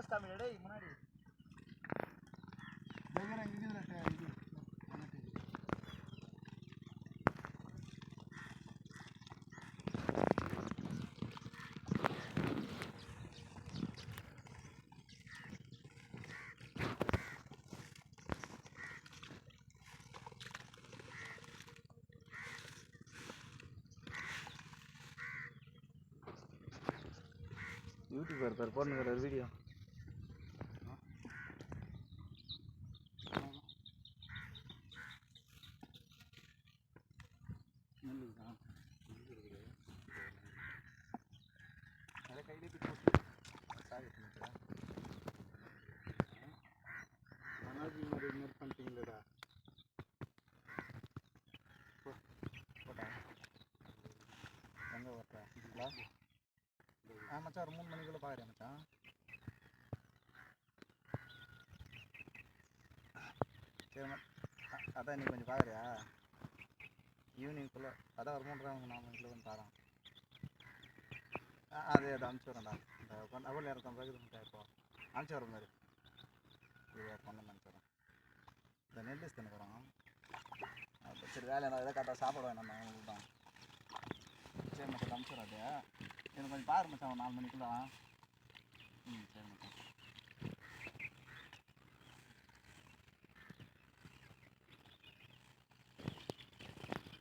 Latest Tamil டேய் முன்னாடி. YouTube எடுத்தார் போடணும் வீடியோ போட்டா எங்கே ஓட்டுற ஆ மச்சான் ஒரு மூணு மணிக்குள்ளே பார்க்குறேன் மச்சான் சரி அதான் நீ கொஞ்சம் பார்க்குறியா ஈவினிங்குள்ளே அதான் ஒரு மூன்றரை நாலு மணிக்குள்ளே வந்து பாருங்க அதே அது அனுப்பிச்சுறேன்டா இந்த அவ்வளோ நேரம் பிறகு முட்டை இப்போ அனுப்பிச்சு வர மாதிரி இது பண்ண அனுப்பிச்சி இந்த நெல் லிஸ்ட் போகிறோம் சரி வேலை என்ன எதாவது கரெக்டாக சாப்பிட வேணாம் நான் உங்களுக்கு தான் சரி மட்டும் அனுப்பிச்சி வராது எனக்கு கொஞ்சம் பாரு மச்சான் நாலு மணிக்குள்ள